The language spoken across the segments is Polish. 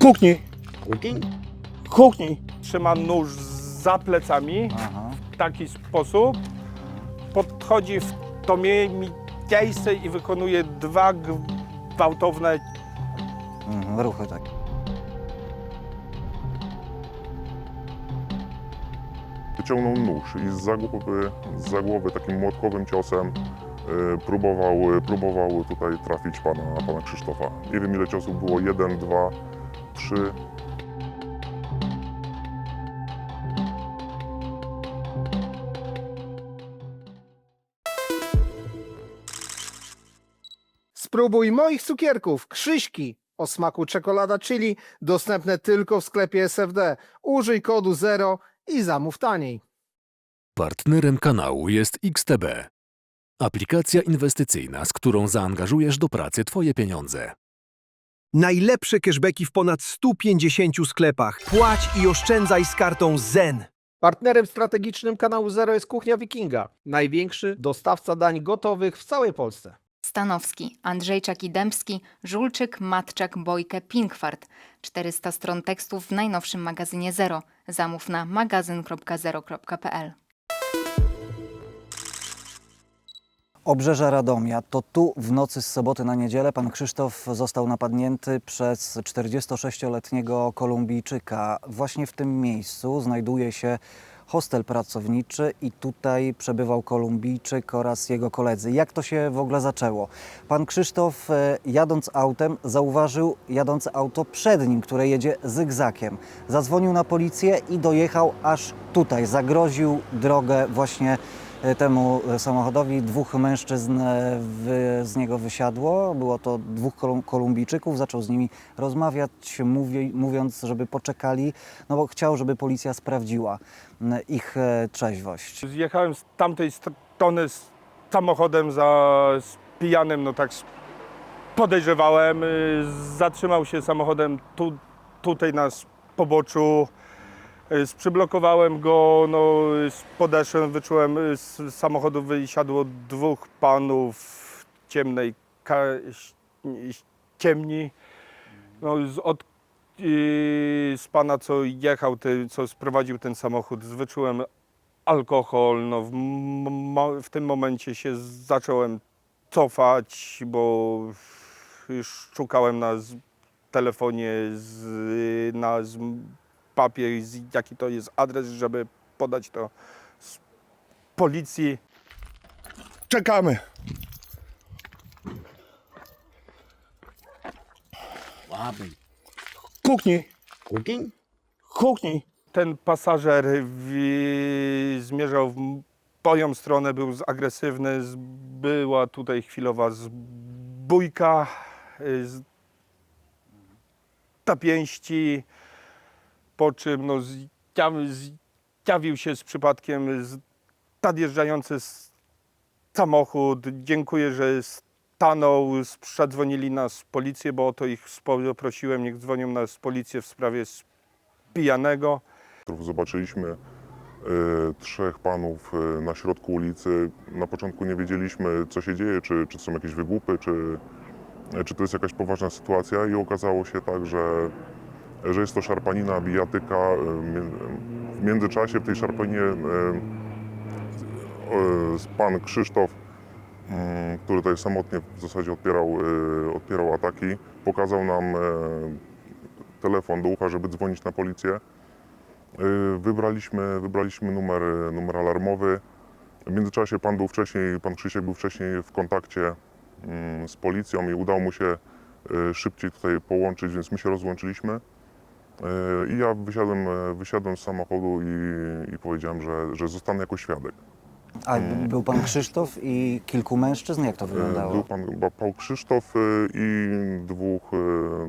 Kuchni, Kukień? kuchni. Trzyma nóż za plecami Aha. w taki sposób. Podchodzi w to mie- mi- miejsce i wykonuje dwa gwałtowne Mhm, ruchy takie. Wyciągnął nóż i z głowy, z głowy takim młotkowym ciosem próbował, y, próbował tutaj trafić pana, pana Krzysztofa. Nie wiem ile ciosów było, jeden, dwa, trzy. Spróbuj moich cukierków, Krzyśki o smaku czekolada chili, dostępne tylko w sklepie SFD. Użyj kodu 0 i zamów taniej. Partnerem kanału jest XTB. Aplikacja inwestycyjna, z którą zaangażujesz do pracy Twoje pieniądze. Najlepsze cashbacki w ponad 150 sklepach. Płać i oszczędzaj z kartą ZEN. Partnerem strategicznym kanału 0 jest Kuchnia Wikinga, największy dostawca dań gotowych w całej Polsce. Stanowski, Andrzejczak i Dębski, Żulczyk, Matczak, Bojkę, Pinkwart. 400 stron tekstów w najnowszym magazynie Zero. Zamów na magazyn.zero.pl. Obrzeża Radomia. To tu w nocy z soboty na niedzielę pan Krzysztof został napadnięty przez 46-letniego Kolumbijczyka. Właśnie w tym miejscu znajduje się hostel pracowniczy i tutaj przebywał Kolumbijczyk oraz jego koledzy. Jak to się w ogóle zaczęło? Pan Krzysztof e, jadąc autem zauważył jadące auto przed nim, które jedzie zygzakiem. Zadzwonił na policję i dojechał aż tutaj. Zagroził drogę właśnie temu e, samochodowi. Dwóch mężczyzn e, z niego wysiadło. Było to dwóch Kolum- Kolumbijczyków. Zaczął z nimi rozmawiać, mówi, mówiąc, żeby poczekali, no bo chciał, żeby policja sprawdziła ich e, trzeźwość. Zjechałem z tamtej strony z samochodem za z pijanym, no tak podejrzewałem. Y, Zatrzymał się samochodem tu, tutaj na poboczu. Y, Przyblokowałem go, no, podeszłem, wyczułem y, z samochodu wysiadło dwóch panów ciemnej ciemni. No, od, z pana, co jechał, ty, co sprowadził ten samochód, wyczułem alkohol. No, w, w tym momencie się zacząłem cofać, bo już szukałem na telefonie z, na papier, z, jaki to jest adres, żeby podać to z policji. Czekamy. Łapy. Kuchni, Kukień? kuchni. Ten pasażer wi- zmierzał w moją stronę, był z- agresywny. z- Była tutaj chwilowa zbójka. y, z na pięści, po czym no, zjaw- zjawił się z przypadkiem nadjeżdżający samochód. Dziękuję, że stanął. Przedzwonili nas policję, bo o to ich prosiłem, niech dzwonią nas policję w sprawie pijanego. Zobaczyliśmy y, trzech panów y, na środku ulicy. Na początku nie wiedzieliśmy, co się dzieje, czy, czy są jakieś wygłupy, czy, czy to jest jakaś poważna sytuacja i okazało się tak, że, że jest to szarpanina, bijatyka. Mie- W międzyczasie w tej szarpaninie y, y, pan Krzysztof, y, który tutaj samotnie w zasadzie odpierał, odpierał ataki, pokazał nam telefon do ucha, żeby dzwonić na policję. Wybraliśmy, wybraliśmy numer, numer alarmowy. W międzyczasie pan był wcześniej, pan Krzysiek był wcześniej w kontakcie mm, z policją i udało mu się szybciej tutaj połączyć, więc my się rozłączyliśmy. Y, I ja wysiadłem, e, wysiadłem z samochodu i, i powiedziałem, że, że zostanę jako świadek. A był pan Krzysztof i kilku mężczyzn? Jak to Y, wyglądało? Był pan Paul Krzysztof i dwóch,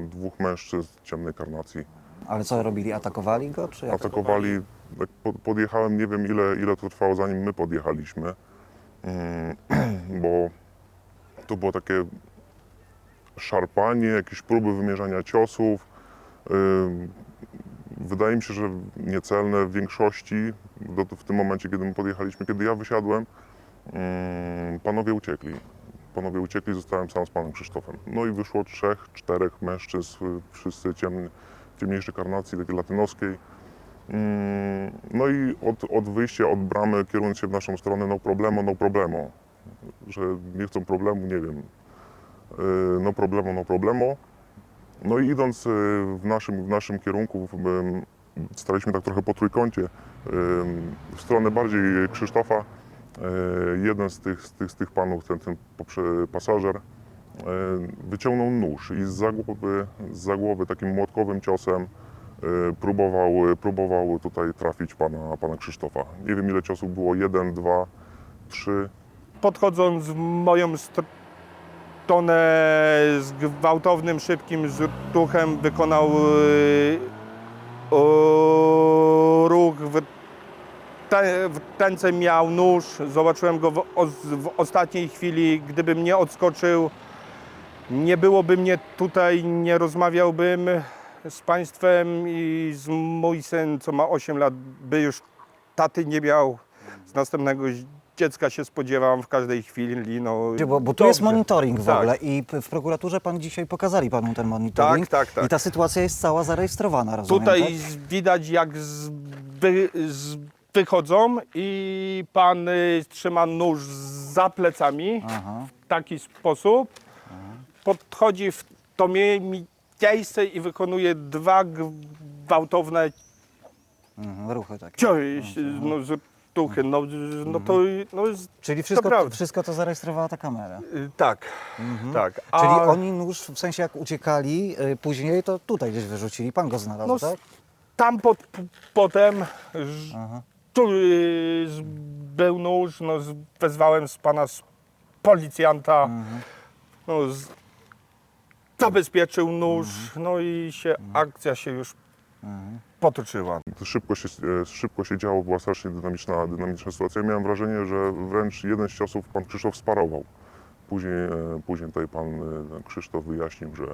dwóch mężczyzn ciemnej karnacji. Ale co robili? Atakowali go? Czy jak? Atakowali, po- podjechałem, nie wiem ile, ile to trwało zanim my podjechaliśmy, Mm, bo to było takie szarpanie, jakieś próby wymierzania ciosów. Wydaje mi się, że niecelne w większości do, w tym momencie, kiedy my podjechaliśmy, kiedy ja wysiadłem, ym, panowie uciekli. panowie uciekli, zostałem sam z panem Krzysztofem. No i wyszło trzech, czterech mężczyzn, wszyscy ciemni, ciemniejszej karnacji, takiej latynoskiej. Mm, No i od, od wyjścia, od bramy, kierując się w naszą stronę, no problemo, no problemo. Że nie chcą problemu, nie wiem. Y, No problemo, no problemo. No i idąc y, w naszym, w naszym kierunku, ym, staliśmy tak trochę po trójkącie, ym, w stronę bardziej Krzysztofa. Y, Jeden z tych, z tych, z tych panów, ten, ten pasażer, y, wyciągnął nóż i z głowy, z głowy takim młotkowym ciosem y, próbował, próbował tutaj trafić pana, pana Krzysztofa. Nie wiem ile ciosów było, jeden, dwa, trzy. Podchodząc w moją stronę z gwałtownym, szybkim ruchem wykonał y, ruch w, te, w miał nóż. Zobaczyłem go w, w ostatniej chwili. Gdybym nie odskoczył, nie byłoby mnie tutaj, nie rozmawiałbym z państwem i z mój syn, co ma 8 lat, by już taty nie miał. Z następnego dziecka się spodziewam w każdej chwili. No, Bo, bo tu jest dobrze. monitoring w Tak. ogóle i p- w prokuraturze pan dzisiaj pokazali panu ten monitoring. Tak, tak, tak. I ta sytuacja jest cała zarejestrowana, rozumiem, Tutaj tak? z- widać jak z, wy, z, wychodzą i pan y, trzyma nóż za plecami Aha. w taki sposób. Podchodzi w to mie- miejsce i wykonuje dwa gwałtowne Mhm, ruchy takie. ciosy, no, z No, no to no, jest- Czyli wszystko wszystko to zarejestrowała ta kamera. y, tak, tak. A Czyli oni nóż, w sensie jak uciekali y, później, to tutaj gdzieś wyrzucili, pan go znalazł, No, tak? tam pod, p- potem ż- Aha. tu y, z- był nóż, no, z- wezwałem z pana z policjanta, no, z, zabezpieczył nóż, no i się akcja się już potoczyła. To szybko się, e, szybko się działo, była strasznie dynamiczna, dynamiczna sytuacja. Ja miałem wrażenie, że wręcz jeden z ciosów pan Krzysztof sparował. Później, e, później tutaj pan e, Krzysztof wyjaśnił, że,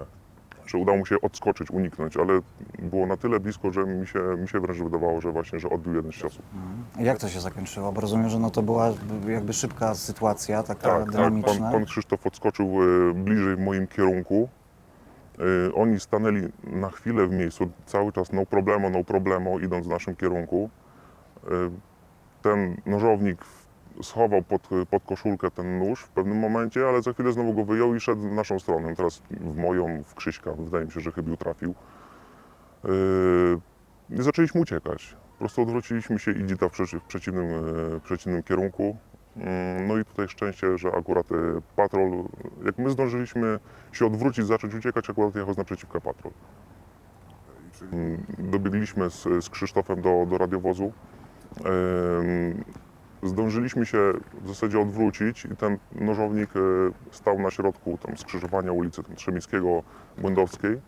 że udało mu się odskoczyć, uniknąć, ale było na tyle blisko, że mi się, mi się wręcz wydawało, że właśnie, że odbił jeden z ciosów. Jak to się zakończyło? Bo rozumiem, że no to była jakby szybka sytuacja, taka Tak, tak. dynamiczna. Pan, pan Krzysztof odskoczył bliżej w moim kierunku. E, Oni stanęli na chwilę w miejscu, cały czas no problemo, no problemo, idąc w naszym kierunku. E, Ten nożownik schował pod, pod koszulkę ten nóż w pewnym momencie, ale za chwilę znowu go wyjął i szedł w naszą stronę. Teraz w moją, w Krzyśka, wydaje mi się, że chybił trafił. E, I zaczęliśmy uciekać. Po prostu odwróciliśmy się i dzita w w przeciwnym, w przeciwnym kierunku. Mm, No i tutaj szczęście, że akurat e, patrol, jak my zdążyliśmy się odwrócić, zacząć uciekać, akurat jechał z naprzeciwka patrol. Mm, Dobiegliśmy z, z Krzysztofem do, do radiowozu. Zdążyliśmy się w zasadzie odwrócić i ten nożownik e, stał na środku tam skrzyżowania ulicy tam Błędowskiej.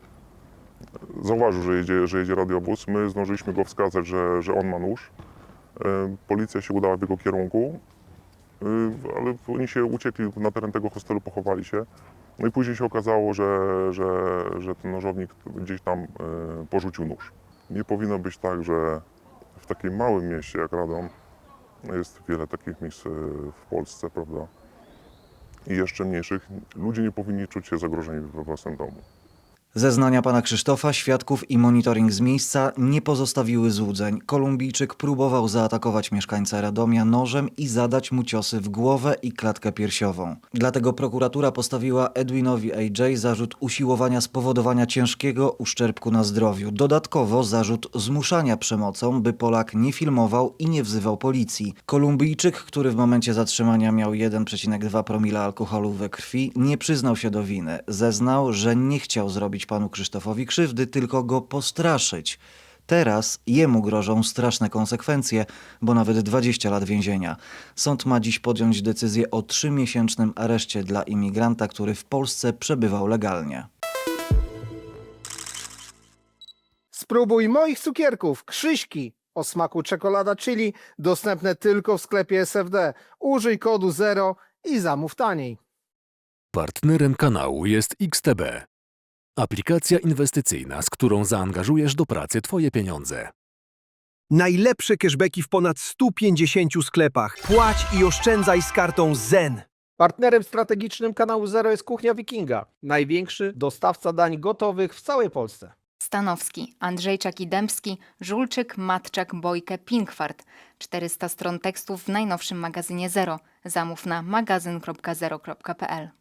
Zauważył, że jedzie, że jedzie radiowóz. My zdążyliśmy go wskazać, że, że on ma nóż. Policja się udała w jego kierunku, y, ale oni się uciekli na teren tego hostelu, pochowali się. No i później się okazało, że, że, że ten nożownik gdzieś tam y, porzucił nóż. Nie powinno być tak, że w takim małym mieście jak Radom jest wiele takich miejsc y, w Polsce, prawda? I jeszcze mniejszych. Ludzie nie powinni czuć się zagrożeni we własnym domu. Zeznania pana Krzysztofa, świadków i monitoring z miejsca nie pozostawiły złudzeń. Kolumbijczyk próbował zaatakować mieszkańca Radomia nożem i zadać mu ciosy w głowę i klatkę piersiową. Dlatego prokuratura postawiła Edwinowi AJ zarzut usiłowania spowodowania ciężkiego uszczerbku na zdrowiu. Dodatkowo zarzut zmuszania przemocą, by Polak nie filmował i nie wzywał policji. Kolumbijczyk, który w momencie zatrzymania miał 1,2 promila alkoholu we krwi, nie przyznał się do winy. Zeznał, że nie chciał zrobić panu Krzysztofowi krzywdy, tylko go postraszyć. Teraz jemu grożą straszne konsekwencje, bo nawet 20 lat więzienia. Sąd ma dziś podjąć decyzję o trzymiesięcznym areszcie dla imigranta, który w Polsce przebywał legalnie. Spróbuj moich cukierków, Krzyśki o smaku czekolada chili, dostępne tylko w sklepie SFD. Użyj kodu 0 i zamów taniej. Partnerem kanału jest XTB. Aplikacja inwestycyjna, z którą zaangażujesz do pracy Twoje pieniądze. Najlepsze cashbacki w ponad 150 sklepach. Płać i oszczędzaj z kartą ZEN. Partnerem strategicznym kanału Zero jest Kuchnia Wikinga, największy dostawca dań gotowych w całej Polsce. Stanowski, Andrzejczak i Dębski, Żulczyk, Matczak, Bojkę, Pinkwart. 400 stron tekstów w najnowszym magazynie Zero. Zamów na magazyn.zero.pl.